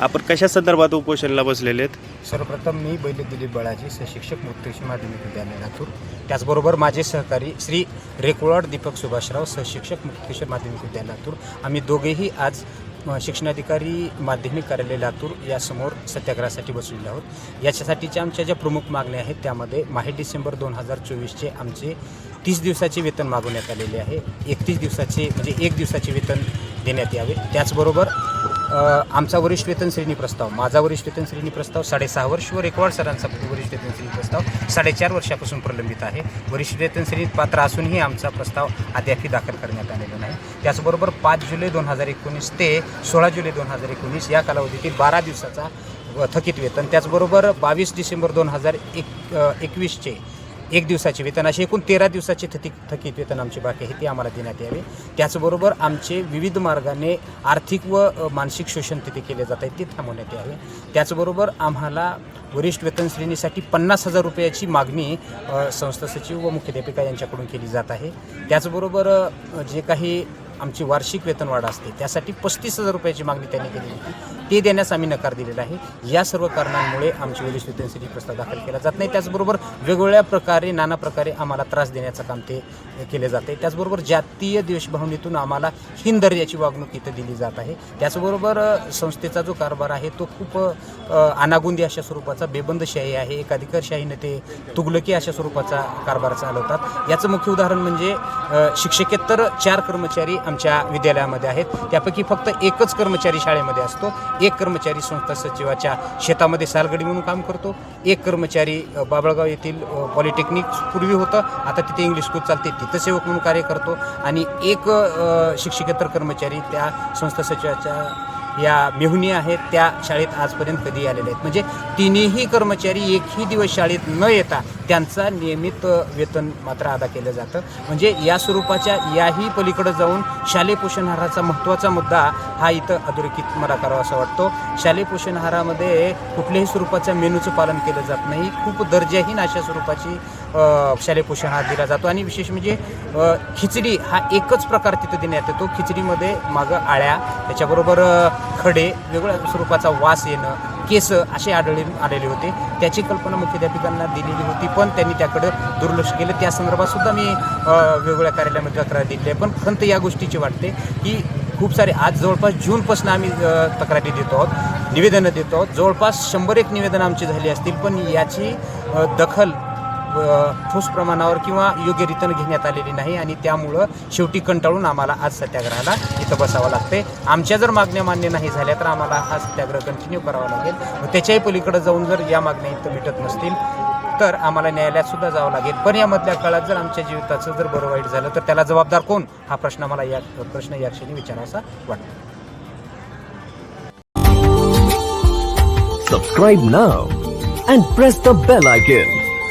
आपण कशा संदर्भात उपोषणला बसलेले आहेत? सर्वप्रथम मी बैल दिलीप बळाजी सशिक्षक मुक्तेश्वर माध्यमिक विद्यालय लातूर. त्याचबरोबर माझे सहकारी श्री रेकुळाड दीपक सुभाषराव सशिक्षक मुक्तेश्वर माध्यमिक विद्यालय लातूर. आम्ही दोघेही आज अ, शिक्षणाधिकारी माध्यमिक कार्यालय लातूर यासमोर सत्याग्रहासाठी बसलेले आहोत. याच्यासाठीच्या आमच्या ज्या प्रमुख मागण्या आहेत त्यामध्ये माहे डिसेंबर दोन हजार चोवीसचे आमचे तीस दिवसाचे वेतन मागवण्यात आलेले आहे. एकतीस दिवसाचे म्हणजे एक दिवसाचे वेतन देण्यात यावे. त्याचबरोबर आमचा वरिष्ठ वेतन श्रेणी प्रस्ताव माझा वरिष्ठ वेतन श्रेणी प्रस्ताव साडेसहा वर्ष व रेकवाड सरांचा वरिष्ठ वेतन श्रेणी प्रस्ताव साडेचार वर्षापासून प्रलंबित आहे. वरिष्ठ वेतन श्रेणीत पात्र असूनही आमचा प्रस्ताव अद्यापही दाखल करण्यात आलेला नाही. त्याचबरोबर पाच जुलै दोन हजार एकोणीस ते सोळा जुलै दोन हजार एकोणीस या कालावधीतील बारा दिवसाचा थकित थकीत वेतन त्याचबरोबर बावीस डिसेंबर दोन हजार एक एकवीसचे एक दिवसाचे वेतन असे एकूण तेरा दिवसाचे थकीत थकीत वेतन आमची बाकी आहे ते आम्हाला देण्यात यावे. त्याचबरोबर आमचे विविध मार्गाने आर्थिक व मानसिक शोषण तिथे केले जात आहे ते थांबवण्यात यावे. त्याचबरोबर आम्हाला वरिष्ठ वेतन श्रेणीसाठी पन्नास हजार रुपयाची मागणी संस्था सचिव व मुख्याध्यापिका यांच्याकडून केली जात आहे. त्याचबरोबर जे काही आमची वार्षिक वेतनवाढ असते. त्यासाठी पस्तीस हजार रुपयाची मागणी त्यांनी केली होती. ते देण्यास आम्ही नकार दिलेला आहे. या सर्व कारणांमुळे आमची वेळेस वेतनसाठी प्रस्ताव दाखल केला जात नाही. त्याचबरोबर वेगवेगळ्या प्रकारे नाना प्रकारे आम्हाला त्रास देण्याचं काम ते केले जाते. त्याचबरोबर जातीय देशभावनेतून आम्हाला हिंद दर्जाची वागणूक इथं दिली जात आहे. त्याचबरोबर संस्थेचा जो कारभार आहे तो खूप अनागुंदी अशा स्वरूपाचा बेबंदशाही आहे. एकाधिकारशाहीनं ते तुगलकी अशा स्वरूपाचा कारभार चालवतात. याचं मुख्य उदाहरण म्हणजे शिक्षकेतर चार कर्मचारी आमच्या विद्यालयामध्ये आहेत. त्यापैकी फक्त एकच कर्मचारी शाळेमध्ये असतो. एक कर्मचारी संस्था सचिवाच्या शेतामध्ये सालगडी म्हणून काम करतो. एक कर्मचारी बाबळगाव येथील पॉलिटेक्निक पूर्वी होतं. आता तिथे इंग्लिश स्कूल चालते. तिथं सेवक म्हणून कार्य करतो. आणि एक शिक्षकेतर कर्मचारी त्या संस्था सचिवाच्या या मेहुणी आहेत. त्या शाळेत आजपर्यंत कधी आलेल्या आहेत. म्हणजे तिन्ही कर्मचारी एकही दिवस शाळेत न येता त्यांचा नियमित वेतन मात्र अदा केलं जातं. म्हणजे या स्वरूपाच्या याही पलीकडे जाऊन शालेय पोषणहाराचा महत्त्वाचा मुद्दा हा इथं अधोरेखित मला करावा असा वाटतो. शालेय पोषणहारामध्ये कुठल्याही स्वरूपाच्या मेनूचं पालन केलं जात नाही. खूप दर्जाहीन अशा स्वरूपाची शालेय पोषण आहार दिला जातो. आणि विशेष म्हणजे खिचडी हा एकच प्रकार तिथं देण्यात येतो. खिचडीमध्ये मागं आळ्या त्याच्याबरोबर खडे वेगवेगळ्या स्वरूपाचा वास येणं केस असे आढळले आलेले होते. त्याची कल्पना मुख्याध्यापिकांना दिलेली होती पण त्यांनी त्याकडं दुर्लक्ष केलं. त्या संदर्भात सुद्धा मी वेगवेगळ्या कार्यालयामध्ये तक्रार दिली आहे. पण खंत या गोष्टीची वाटते की खूप सारे आज जवळपास जूनपासून आम्ही तक्रारी देतो आहोत निवेदनं देतो आहोत. जवळपास शंभर एक निवेदनं आमची झाली असतील पण याची दखल ठोस प्रमाणावर किंवा योग्यरीतीनं घेण्यात आलेली नाही आणि त्यामुळं शेवटी कंटाळून आम्हाला आज सत्याग्रहाला इथं बसावं लागते आमच्या जर मागण्या मान्य नाही झाल्या तर आम्हाला हा सत्याग्रह कंटिन्यू करावा लागेल. त्याच्याही पलीकडे जाऊन जर या मागण्या इथं मिटत नसतील तर आम्हाला न्यायालयात सुद्धा जावं लागेल. पण यामधल्या काळात जर आमच्या जीविताचं जर बरं वाईट झालं तर त्याला जबाबदार कोण? हा प्रश्न मला या प्रश्न या क्षणी विचारावासा वाटतो. Subscribe now and press the bell icon.